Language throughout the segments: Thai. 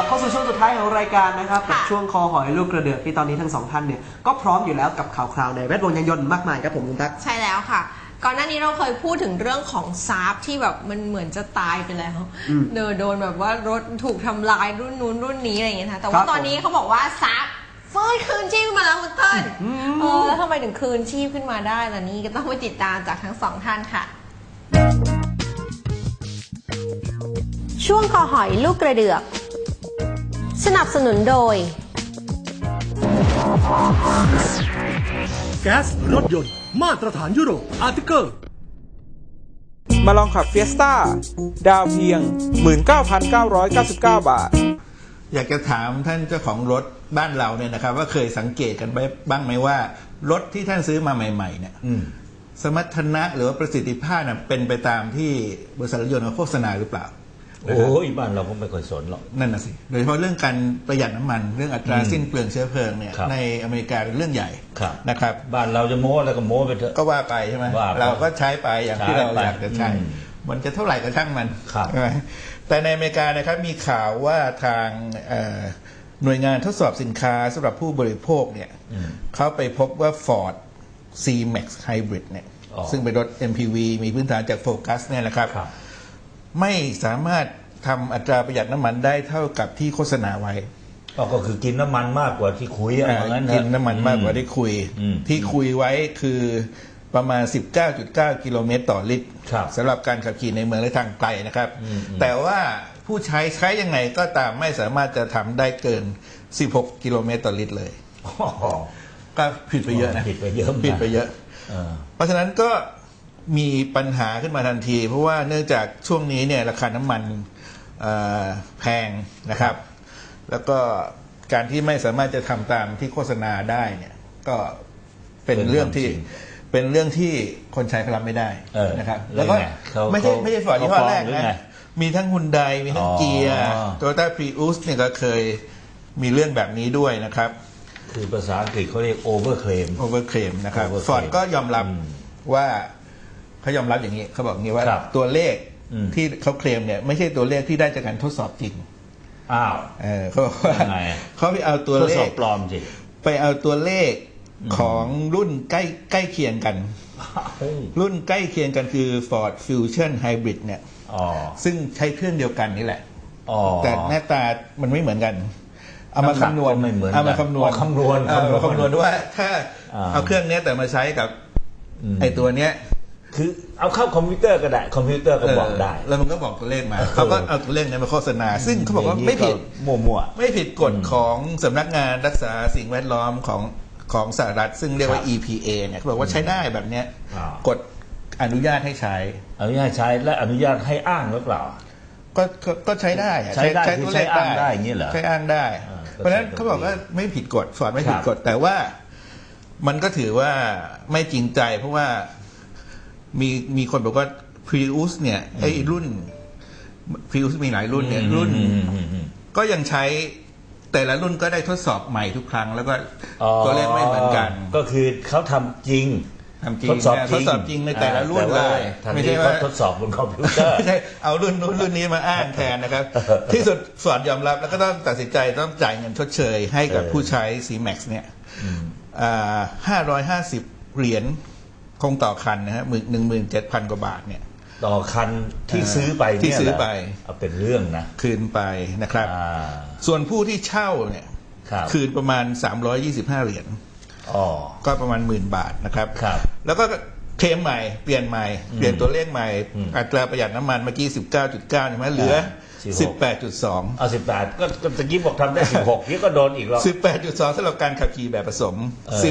ลับเข้าสู่ช่วงสุดท้ายของรายการนะครับกับค่ะ ช่วงคอหอยลูกกระเดือกที่ตอนนี้ทั้งสองท่านเนี่ยก็พร้อมอยู่แล้วกับข่าวคราวในแวดวงยานยนต์มากมายครับผมคุณตั๊ก ใช่แล้วค่ะ ก่อนหน้านี้เราเคยพูดถึงเรื่องของซาร์ฟที่แบบมันเหมือนจะตายไปแล้วอืมเดินโดนแบบว่ารถถูกทำลายรุ่นนู้นรุ่นนี้อะไรอย่างเงี้ยนะแต่คว่ารับตอนนี้เขาบอกว่าซาร์ฟฟื้นคืนชีพมาแล้วคุณเติ้ลอืม เออแล้วทำไมถึงคืนชีพขึ้นมาได้ล่ะนี่ก็ต้องไปติดตามจากทั้งสองท่านค่ะ ช่วงคอหอยลูกกระเดือก สนับสนุนโดย แก๊สรถยนต์ มาตรฐานยุโรปอาร์ติเกอร์ มาลองขับเฟียสต้าดาวเพียง 19,999 บาท อยากจะถามท่านเจ้าของรถบ้านเราเนี่ยนะครับ ว่าเคยสังเกตกันบ้างไหมว่า รถที่ท่านซื้อมาใหม่ ๆ เนี่ยสมรรถนะหรือว่าประสิทธิภาพน่ะเป็นไปตามที่บริษัทรถยนต์เขาโฆษณาหรือเปล่า โอ้ยบ้านเราก็ไม่ค่อยสนหรอก นั่นน่ะสิ โดยเฉพาะเรื่องการประหยัดน้ำมัน เรื่องอัตราอืมสิ้นเปลืองเชื้อเพลิงเนี่ยครับในอเมริกาเป็นเรื่องใหญ่ครับนะครับ บ้านเราจะโม้อะไรก็โม้ไปเถอะ ก็ว่าไปใช่ไหมว่าไปเราก็ใช้ไปอย่างที่ใช้เราไปอยากจะใช้อืมมันจะเท่าไหร่ก็ช่างมันครับใช่ไหมแต่ในอเมริกานะครับมีข่าวว่าทางเอ่อหน่วยงานทดสอบสินค้าสำหรับผู้บริโภคเนี่ยเขาไปพบว่า Ford C-Max Hybrid เนี่ยอ๋อซึ่งเป็นรถ MPV มีพื้นฐานจากโฟกัสเนี่ยนะครับครับ ไม่สามารถทำอัตราประหยัดน้ำมันได้เท่ากับที่โฆษณาไว้ ก็ก็คือกินน้ำมันมากกว่าที่คุยอะอ่าว่างั้นเถอะกินน้ำมันมากกว่าที่คุย อืมที่คุยไว้คือประมาณ 19.9 กิโลเมตรต่อลิตรครับสำหรับการขับขี่ในเมืองและทางไกลนะครับ อืมอืม แต่ว่าผู้ใช้ใช้ยังไงก็ตามไม่สามารถจะทำได้เกิน 16 กิโลเมตรต่อลิตรเลย อ๋อ ก็ผิดไปเยอะนะผิดไปเยอะมาก ผิดไปเยอะ เออ เพราะฉะนั้นก็ มีปัญหาขึ้นมาทันที เพราะว่าเนื่องจากช่วงนี้เนี่ยราคาน้ำมันเอ่อแพงนะครับ แล้วก็การที่ไม่สามารถจะทำตามที่โฆษณาได้เนี่ยก็เป็นเป็นเรื่องที่ความจริงเป็นเรื่องที่คนใช้เขารับไม่ได้เออนะครับ แล้แล้ววก็ไงเขาไม่ใช่เขาไม่ใช่ฟอร์ดยี่ห้อแรกเขาฟ้องหรือไงนะมีทั้งฮุนไดมีทั้งอ๋อเกียร์โตโยต้าพรีอุสเนี่ยก็เคยมีเรื่องแบบนี้ด้วยนะครับ คือภาษาอังกฤษเขาเรียก over claim โอเวอร์เคลมนะครับ Overclaim ฟอร์ดก็ยอมรับอืมว่า เขายอมรับอย่างนี้เขาบอกอย่างนี้ว่าครับตัวเลขอืม ที่เขาเคลมเนี่ยไม่ใช่ตัวเลขที่ได้จากการทดสอบจริงอ้าว เออเขาบอกว่ายังไงเขาไปเอาตัวทดเลสอข บปลอมสิ ไปเอาตัวเลขของรุ่นใกล้ใกล้เคียงกัน รุ่นใกล้เคียงกันคือ Ford Fusion Hybrid เนี่ย อ๋อ ซึ่งใช้เครื่องเดียวกันนี่แหละ อ๋อ แต่หน้าตามันไม่เหมือนกัน เอามาน้ำหนักคำนวณก็ไม่เหมือนกันเอามาคำนวณอ๋อคำนวณเอามาคำนวณคำนวณว่าถ้าอ่าเอาเครื่องเนี้ยแต่มาใช้กับมไอตัวเนี้ย คือเอาเข้าคอมพิวเตอร์ก็ได้ คอมพิวเตอร์ก็บอกได้เแล้วมันก็บอกตัวเลขมาเขาก็เอาตัวเลขนี้มาโฆษณา ซึ่งเขาบอกว่าย่งนี้ไม่ผิดมั่วมั่วไม่ผิดกฎของสำนักงานรักษาสิ่งแวดล้อมของของสหรัฐซึ่งเรียกว่าครับ EPA เนี่ยเขาบอกว่าใช้ได้แบบเนี้ยอ่ากฎอนุญาตให้ใช้ อนุญาตใช้และอนุญาตให้อ้างหรือเปล่า ก็ก็ก็ใช้ได้อะใช้ได้ตัวคือใช้อ้างได้อย่างนี้เหรอใช้อ้างได้อ่าเพราะฉะนั้นก็ใช้เขาบอกว่าไม่ผิดกฎฟอร์ดไม่ผิดครับกฎแต่ว่า มันก็ถือว่าไม่จริงใจเพราะว่า มีมีคนบอกว่า Prius เนี่ยไอ้รุ่น Prius มีหลายรุ่นเนี่ยรุ่นอืมอืมอืมก็ยังใช้แต่ละรุ่นก็ได้ทดสอบใหม่ทุกครั้ง แล้วก็อ๋อตัวเลขไม่เหมือนกัน ก็คือเขาทำจริงทำจริงทดสอบนะจริงทดสอบจริงในแต่ละรุ่นอ่าเลยแต่ว่าทางไม่นี้ใช่เขาว่าทดสอบบนคอมพิวเตอร์ไม่ใช่เอารุ่นนู้นรุ่นนี้มาอ้างแทนนะครับ ที่สุดฟอร์ดยอมรับแล้วก็ต้องตัดสินใจต้องจ่ายเงินชดเชยให้กับเออผู้ใช้ C-Max เนี่ยห้าร้อยห้าสิบเหรียญ คงต่อคันนะฮะหมื่นหนึ่งหมื่นเจ็ดพันกว่าบาทเนี่ย ต่อคันที่อ่าซื้อไปที่เนี่ยซื้อไป เหรเอาเป็นเรื่องนะคืนไปนะครับ อ่าส่วนผู้ที่เช่าเนี่ยครับคืนประมาณ 325 เหรียญ อ๋อ ก็ประมาณหมื่นบาทนะครับ ครับ แล้วก็ เคลมใหม่เปลี่ยนใหม่เปลี่ยนตัวเลขใหม่อืมอัตราประหยัดน้ำมันเมื่อกี้ 19.9ใช่ไหมเหลืออ่า18.2 เอาสิบแปดก็ก็ตะกี้บอกทำได้สิบหกนี่ก็โดนอีกแล้ว18.2สำหรับการขับขี่แบบผสม เออ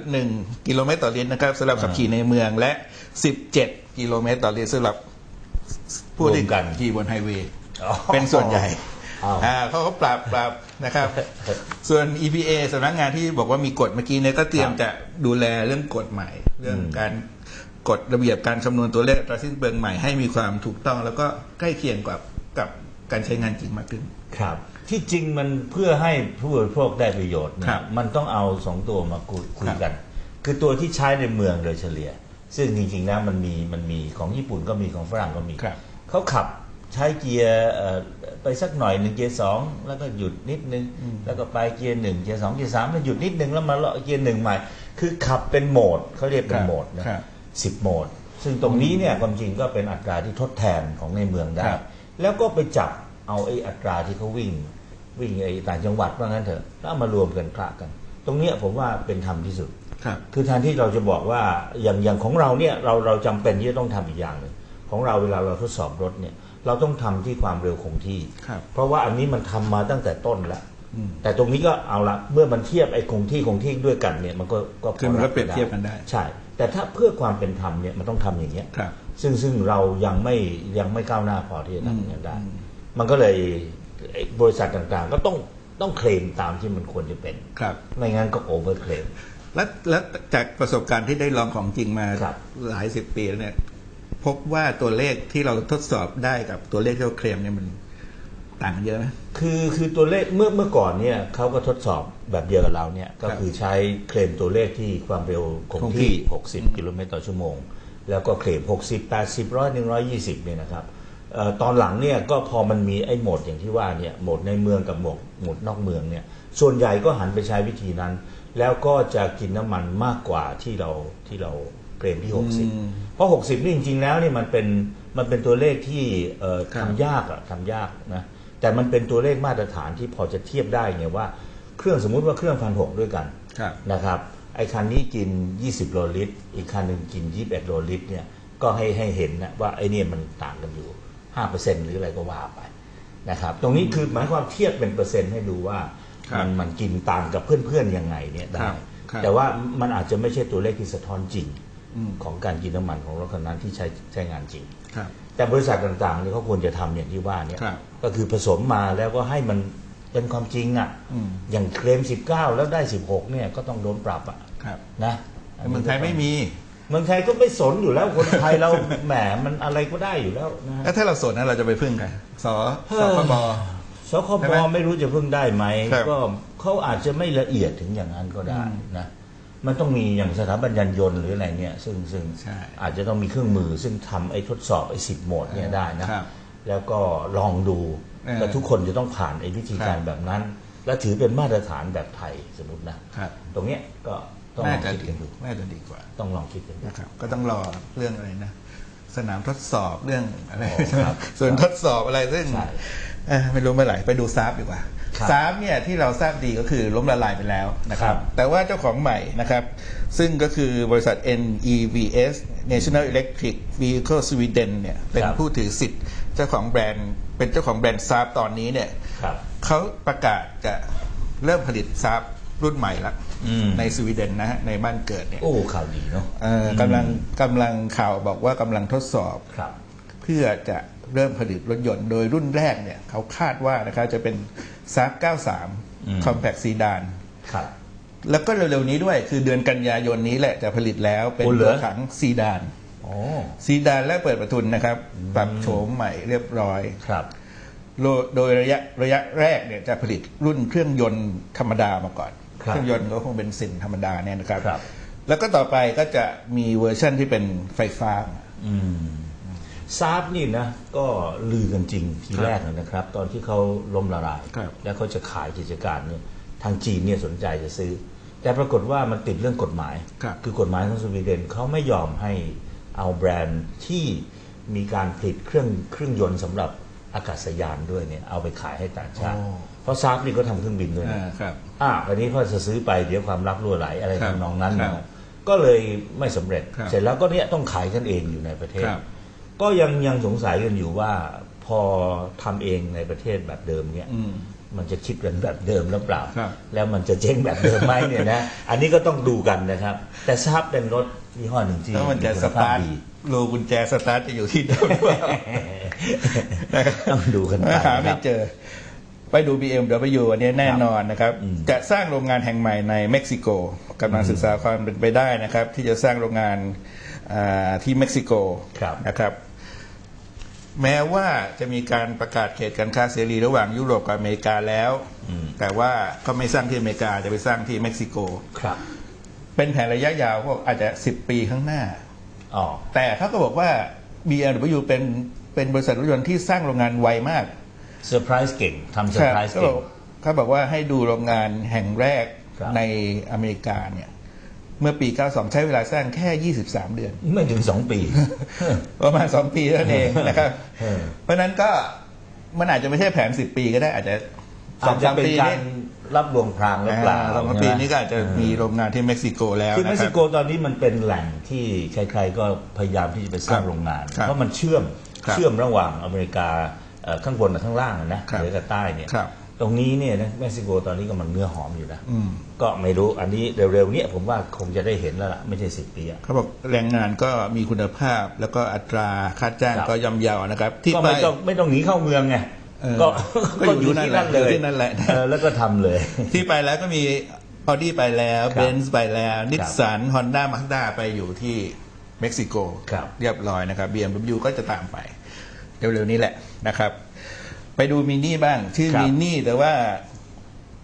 19.1 กิโลเมตรต่อลิตรนะครับสำหรับขับขี่ในเมืองและ 17 กิโลเมตรต่อลิตรสำหรับผู้ที่รวมกัน ขี่บนไฮเวย์ อ๋อเป็นส่วนใหญ่อ้าวอ่า เขาก็ปรับปรับนะครับ ส่วน EPA สำนักงานที่บอกว่ามีกฎเมื่อกี้เนี่ยก็เตรียมครับจะดูแลเรื่องกฎใหม่ เรื่องอืมการกฎระเบียบการคำนวณตัวเลขอัตราสิ้นเปลืองใหม่ให้มีความถูกต้อง แล้วก็ใกล้เคียงกับกับการใช้งานจริงมากขึ้นครับ ที่จริงมันเพื่อให้ผู้บริโภคได้ประโยชน์เนี่ครัยบมันต้องเอาสองตัวมาคุยคุยครับกัน คือตัวที่ใช้ในเมืองโดยเฉลี่ย ซึ่งจริงๆนะมันมีมันมีของญี่ปุ่นก็มีของฝรั่งก็มีครับเขาขับ ใช้เกียร์เอ่อไปสักหน่อยหนึ่งเกียร์สองแล้วก็หยุดนิดนึง แล้วก็ไปเกียร์หนึ่งเกียร์สองเกียร์สามแล้วหยุดนิดนึงแล้วมาเลาะเกียร์หนึ่งใหม่ คือขับเป็นโหมดเขาเรียกเป็นโหมดนะครับสิบโหมด ซึ่งตรงนี้เนี่ยความจริงก็เป็นอัตราที่ทดแทนของในเมืองได้ครับแล้วก็ไปจับเอาไอ้อัตราที่เขาวิ่ง วิ่งไอ้ต่างจังหวัดว่างั้นเถอะแล้วเอามารวมกันคละกัน ตรงเนี้ยผมว่าเป็นธรรมที่สุดครับคือแทนที่เราจะบอกว่าอย่างอย่างของเราเนี่ยเราเราจำเป็นที่จะต้องทำอีกอย่างหนึ่งของเราเวลาเราทดสอบรถเนี่ย เราต้องทำที่ความเร็วคงที่ครับเพราะว่าอันนี้มันทำมาตั้งแต่ต้นแล้วอืมแต่ตรงนี้ก็เอาละเมื่อมันเทียบไอ้คงที่คงที่ด้วยกันเนี่ยมันก็ก็พคือมันก็บเปรียบเทียบกันได้ ใช่ แต่ถ้าเพื่อความเป็นธรรมเนี่ยมันต้องทำอย่างเงี้ยครับซึ่งซึ่งเรายังไม่ยังไม่ก้าวหน้าพอที่จะทำอย่างนั้นได้อืมมันก็เลยไอ้บริษัทต่างๆ ก็ต้องต้องเคลมตามที่มันควรจะเป็นครับไม่งั้นก็โอเวอร์เคลมแล้วแล้วจากประสบการณ์ที่ได้ลองของจริงมาครับหลายสิบปีแล้วเนี่ย พบว่าตัวเลขที่เราทดสอบได้กับตัวเลขที่เราเคลมเนี่ยมันต่างกันเยอะไหมคือคือตัวเลขเมื่อเมื่อก่อนเนี่ยเขาก็ทดสอบแบบเดียวกับเราเนี่ยก็คือใช้เคลมตัวเลขที่ความเร็วคงคงที่ที่ 60 กิโลเมตรต่อชั่วโมง แล้วก็เคลม 60 80 100 120เนี่ยนะครับเอ่อตอนหลังเนี่ยก็พอมันมีไอ้โหมดอย่างที่ว่าเนี่ยโหมดในเมืองกับโหมดโหมดนอกเมืองเนี่ยส่วนใหญ่ก็หันไปใช้วิธีนั้น แล้วก็จะกินน้ำมันมากกว่าที่เราที่เรา เคลมที่ 60 เพราะ 60 นี่จริง ๆ แล้วนี่มันเป็นมันเป็นตัวเลขที่เอ่อครับทำยากอะทำยากนะแต่มันเป็นตัวเลขมาตรฐานที่พอจะเทียบได้ไงว่าเครื่องสมมุติว่าเครื่องพันหกด้วยกันครับนะครับไอ้คันนี้กิน 20 โลลิตร อีกคันหนึ่งกิน 21 โลลิตรเนี่ยก็ให้ให้เห็นนะว่าไอ้เนี่ยมันต่างกันอยู่ 5%หรืออะไรก็ว่าไปนะครับตรงนี้คือหมายความเทียบเป็นเปอร์เซ็นต์ให้ดูว่าครับมันมันกินต่างกับเพื่อนๆยังไงเนี่ยได้ครับครับแต่ว่ามันอาจจะไม่ใช่ตัวเลขที่สะท้อนจริงอืม ของการกินน้ำมันของรถคันนั้นที่ใช้ใช้งานจริงครับ แต่บริษัทต่างๆเนี่ยเขาควรจะทำอย่างที่ว่าเนี่ยครับก็คือผสมมาแล้วก็ให้มันเป็นความจริงอะอืมอย่างเคลม 19 แล้วได้ 16 เนี่ยก็ต้องโดนปรับอะครับนะแต่เมืองไทยไม่มีเมืองไทยก็ไม่สนอยู่แล้วคนไทยเราแหมมันอะไรก็ได้อยู่แล้วนะแล้วถ้าเราสนนะเราจะไปพึ่งใครสสคบสคใช่บไหมไม่รู้จะพึ่งได้ไหมครับก็เขาอาจจะไม่ละเอียดถึงอย่างนั้นก็ได้อืมนะ มันต้องมีอย่างสถาบันยานยนต์หรืออะไรเนี่ย ซึ่งซึ่งใช่ อาจจะต้องมีเครื่องมือซึ่งทำไอ้ทดสอบไอ้สิบโหมดเนี่ยได้นะ ครับแล้วก็ลองดูเออแล้วทุกคนจะต้องผ่านไอ้วิธีการครับ แบบนั้น และถือเป็นมาตรฐานแบบไทยสมมตินะครับตรงเนี้ยก็ต้องลน่าองจะคิดดีกันดูน่าจะดีกว่าต้องลองคิดกันดู นะครับ ก็ต้องรอเรื่องอะไรนะ สนามทดสอบเรื่องอะไร อ๋อครับส่วนทดสอบอะไรซึ่งใช่เอ่อ ไม่รู้เมื่อไหร่ไปดูซาฟดีกว่าครับซาฟเนี่ยที่เราทราบดีก็คือล้มละลายไปแล้วนะครับครับ แต่ว่าเจ้าของใหม่นะครับ ซึ่งก็คือบริษัท NEVS National Electric Vehicle Sweden เนี่ยเป็นผู้ถือสิทธิ์เจ้าของแบรนด์เป็นเจ้าของแบรนด์ซาฟตอนนี้เนี่ยครับเขาประกาศจะเริ่มผลิตซาฟรุ่นใหม่ละอืมในสวีเดนนะฮะในบ้านเกิดเนี่ยโอ้ข่าวดีเนาะเอ่อกำลังกำลังข่าวบอกว่ากำลังทดสอบครับ เพื่อจะเริ่มผลิตรถยนต์โดยรุ่นแรกเนี่ยเขาคาดว่านะครับจะเป็นซาร์อืม93 Compact Sedan ครับแล้วก็เร็วๆนี้ด้วยคือเดือนกันยายนนี้แหละจะผลิตแล้วเป็นโอ้เหรอรถถังซีดานโอ้ซีดานและเปิดประทุนนะครับ ปรับโฉมใหม่เรียบร้อยครับโดยโดยระยะระยะแรกเนี่ยจะผลิตรุ่นเครื่องยนต์ธรรมดามาก่อนครับเครื่องยนต์ก็คงเป็นสินธรรมดาเนี่ยนะครับครับแล้วก็ต่อไปก็จะมีเวอร์ชั่นที่เป็นไฟฟ้าอืม ซาบนี่นะก็ลือกันจริงทีแรกนะครับ ตอนที่เขาล้มละลายครับแล้วเขาจะขายกิจการเนี่ยทางจีนเนี่ยสนใจจะซื้อ แต่ปรากฏว่ามันติดเรื่องกฎหมายครับอกฎหมายของสวีเดนเขาไม่ยอมให้เอาแบรนด์ที่มีการผลิตเครื่องเครื่องยนต์สำหรับอากาศยานด้วยเนี่ยเอาไปขายให้ต่างชาติ เพราะซาบนี่ก็ทำเครื่องบินด้วยนะอ่าครับอ่าวันนี้เขาจะซื้อไปเดี๋ยวความลับรั่วไหลอะไรครับทำนองนั้นครันะบก็เลยไม่สำเร็จครับเสร็จแล้วก็เนี่ยต้องขายกันเองอยู่ในประเทศครับ ก็ยังยังสงสัยกันอยู่ว่าพอทำเองในประเทศแบบเดิมเนี่ย อืม มันจะคิดกันแบบเดิมหรือเปล่า ครับ แล้วมันจะเจ๊งแบบเดิมไหมเนี่ยนะ อันนี้ก็ต้องดูกันนะครับ แต่ทราบเป็นรถยี่ห้อหนึ่งที่แล้วมันจะมีสคุณภาพตาร์ทดีรูกุญแจสตาร์ทจะอยู่ที่เดิมหรือเปล่านะครับต้องดูกันไปหาไม่นะครับเจอ ไปดู BMW อันนี้แน่นอนนะครับ อืม จะสร้างโรงงานแห่งใหม่ในเม็กซิโกกำลังศึกษาความเป็นไปได้นะครับ ที่จะสร้างโรงงานอ่า ที่เม็กซิโกครับนะครับ แม้ว่าจะมีการประกาศเขตการค้าเสรีระหว่างยุโรปกับอเมริกาแล้วอืมแต่ว่าก็ไม่สร้างที่อเมริกาจะไปสร้างที่เม็กซิโกครับเป็นแผนระยะยาวพวกอาจจะ10ปีข้างหน้าอ๋อแต่เขาก็บอกว่า BMW เป็นเป็นบริษัทรถยนต์ที่สร้างโรงงานไวมากเซอร์ไพรส์เก่งทำเซอร์ไพรส์เขาบเก่องกเขาบอกว่าให้ดูโรงงานแห่งแรกครับในอเมริกาเนี่ย เมื่อปี 92 ใช้เวลาสร้างแค่ 23 เดือน ไม่ถึงสองปี ประมาณ 2 ปีเท่านั้นเองนะครับเออเพราะฉะนั้นก็มันอาจจะไม่ใช่แผน 10 ปีก็ได้อาจจะสอาอจงจะสามเป็นปีการนี้รับรวงพรางหรือเปล่าอ่าสองสามปีนี้ก็อาจจะมีโรงงานที่เม็กซิโกแล้วคือนะเม็กครัซิบโกตอนนี้มันเป็นแหล่งที่ใครๆก็พยายามที่จะไปสร้างครับโรงงานครับเพราะมันเชื่อมครับเชื่อมระหว่างอเมริกาเอ่อข้างบนกับข้างล่างอะนะครับเหนือกับใต้เนี่ยครับ ตรงนี้เนี่ยนะเม็กซิโกตอนนี้กำลังเนื้อหอมอยู่นะอืมก็ไม่รู้อันนี้เร็วๆเนี่ยผมว่าคงจะได้เห็นแล้วล่ะไม่ใช่สิบปีอะเขาบอกแรงงานก็มีคุณภาพแล้วก็อัตราค่าจ้างครับก็ย่อมเยาวนะครับ ที่ก็ไปไม่ต้องไม่ต้องหนีเข้าเมืองไงเออก็ก็อยู่ที่นั่นแหละเลยอยู่ที่นั่นแหละเออแล้วก็ทำเลย ที่ไปแล้วก็มีออดี้ไปแล้วครับเบนซ์ไปแล้วนิสสันฮอนด้ามาสด้าไปอยู่ที่เม็กซิโกครับเรียบร้อยนะครับ BMW ก็จะตามไป เร็วๆนี้แหละนะครับ ไปดูมินี่บ้าง ชื่อครับมินี่แต่ว่า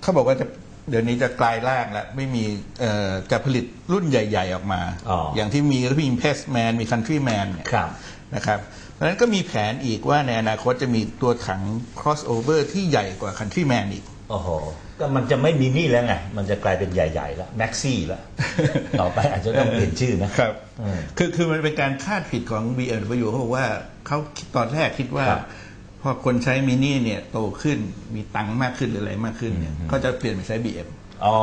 เขาบอกว่าจะเดี๋ยวนี้จะกลายร่างแล้วไม่มีเอ่อจะผลิตรุ่นใหญ่ ๆ ออกมาอ๋อออ ย่างที่มีก็มีเพสแมนมีคันทรีแมนเนี่ย ครับ นะครับเพราะฉะนั้นก็มีแผนอีกว่าในอนาคตจะมีตัวถัง crossover ที่ใหญ่กว่า Countryman อีก โอ้โห ก็มันจะไม่มีนี่แล้วไง มันจะกลายเป็นใหญ่ๆแล้วแม็กซี่แล้ว ต่อไปอาจจะต้องเปลี่ยนชื่อนะ ครับ อืมคือคือมันเป็นการคาดผิดของ BMW เขาบอกว่าเขาคิดตอนแรกคิดว่าครับ พอคนใช้มินิเนี่ยโตขึ้นมีตังค์มากขึ้นหรืออะไรมากขึ้นเนี่ยก็จะเปลี่ยนไปใช้ BM อ๋อ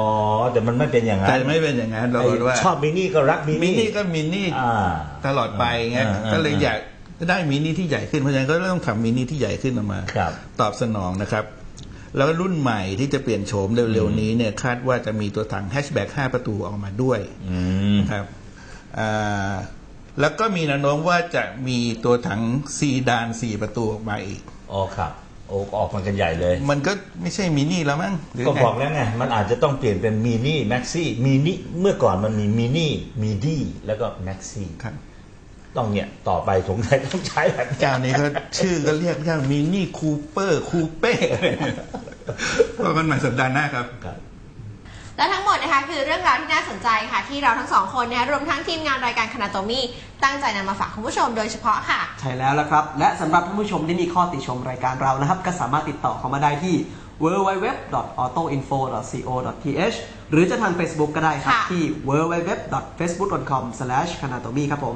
แต่มันไม่เป็นอย่างนั้นแต่ไม่เป็นอย่างนั้นเราไอ้บอกว่าชอบมินี่ก็รักมิมินี่นิก็มินิอ่าตลอดไปไงอ่าอ่าก็เลยอยากได้มินิที่ใหญ่ขึ้นเพราะฉะนั้นก็ต้องทำมินิที่ใหญ่ขึ้นออกมาครับตอบสนองนะครับ แล้วรุ่นใหม่ที่จะเปลี่ยนโฉมเร็วๆนี้เนี่ยคาดว่าจะมีตัวถังแฮชแบ็ก5ประตูออกมาด้วยอืมนะครับอ่า แล้วก็มีแนวโน้มว่าจะมีตัวถังซีดาน4ประตูออกมาอีก อ๋อครับ โอ้ออกมากันใหญ่เลย มันก็ไม่ใช่มินิแล้วมั้งหรือก็ไงบอกแล้วไง มันอาจจะต้องเปลี่ยนเป็นมินี่แม็กซี่มินี่เมื่อก่อนมันมีมินี่มีดี้แล้วก็แม็กซี่ครับต้องเนี่ย ต่อไปสงสัยต้องใช้แบบเจ้านี้ก็ชื่อก็เรียกยากมินิคูเปอร์คูเป้เพราะมันใหม่สัปดาห์หน้าครับ ครับ และทั้งหมดนะคะคือเรื่องราวที่น่าสนใจค่ะ ที่เราทั้งสองคนนะคะรวมทั้งทีมงานรายการคณะโตมี่ตั้งใจนำมาฝากคุณผู้ชมโดยเฉพาะค่ะ ใช่แล้วละครับ และสำหรับท่านผู้ชมที่มีข้อติชมรายการเรานะครับ ก็สามารถติดต่อเข้ามาได้ที่ www.autoinfo.co.th หรือจะทาง Facebook ก็ได้ครับค่ะที่ www.facebook.com/kanatomi ครับผม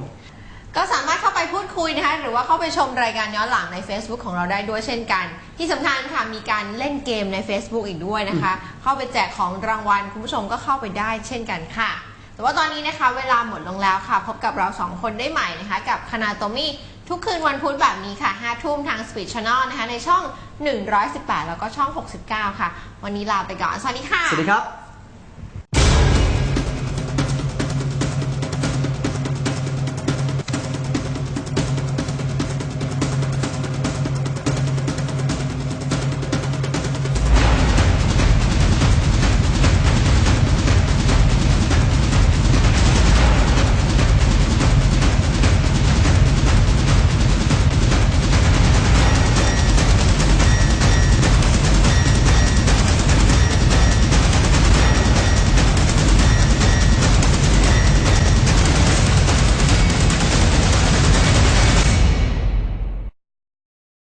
ก็สามารถเข้าไปพู ดคุยนะคะหรือว่าเข้าไปชมรายการย้อนหลังใน Facebook ของเราได้ด้วยเช่นกัน ที่สำคัญค่ะมีการเล่นเกมใน Facebook อีกด้วยนะคะ เข้าไปแจกของรางวัลคุณผู้ชมก็เข้าไปได้เช่นกันค่ะ แต่ว่าตอนนี้นะคะเวลาหมดลงแล้วค่ะ พบกับเราสองคนได้ใหม่นะคะ กับคณาโตมี่ทุกคืนวันพุธแบบนี้ค่ะ5ทุ่มทาง Speed Channel นะคะในช่อง 118 แล้วก็ช่อง 69 ค่ะ วันนี้ลาไปก่อนสวัสดีค่ะ สวัสดีครับ